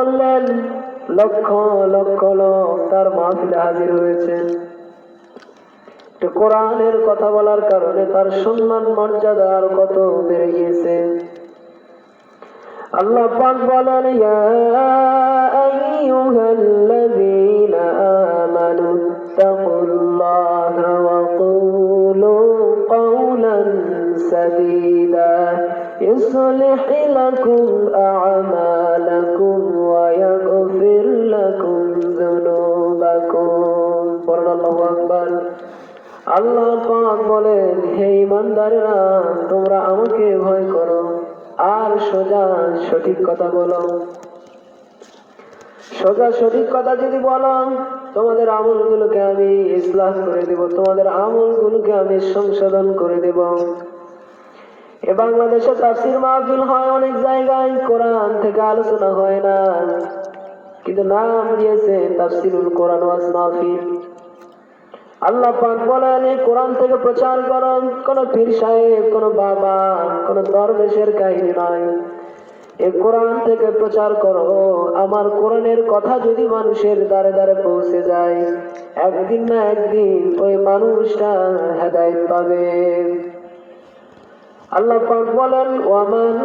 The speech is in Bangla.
করলেন লক্ষ লক্ষ লোক তার মাহফিলে হাজির হয়েছে। কোরআনের কথা বলার কারণে তার সম্মান, মর্যাদা আর কত বেড়ে গিয়েছে। আল্লাহ পাক বলেন, ইয়া ইসলিহ লাকুম আ'মালাকুম বলেন আল্লাহু আকবার। আল্লাহ পাক বলেন, হে ইমানদারেরা তোমরা আমাকে ভয় করো, আর সোজা সঠিক কথা বলো। সোজা সঠিক কথা যদি বলো, তোমাদের আমলগুলোকে আমি ইসলাম করে দেব, তোমাদের আমলগুলোকে আমি সংশোধন করে দেব। এ বাংলাদেশে তাফসির মাহফিল হয় অনেক জায়গায়, কোরআন থেকে আলোচনা হয় না। কিন্তু নাম দিয়েছে তাফসিরুল কোরআন ওয়াজ মাহফিল। আল্লাহ পাক বলেন, এই কোরআন থেকে প্রচার করো। কোন পীর সাহেব, কোন বাবা, কোন দরবেশের কাহিনী নয়। এই কোরআন থেকে প্রচার করো। আমার কোরআনের কথা যদি মানুষের দ্বারে দ্বারে পৌঁছে যায়, একদিন না একদিন ওই মানুষটা হেদায়েত পাবে। আল্লাহ পাক বলেন, ওয়ামান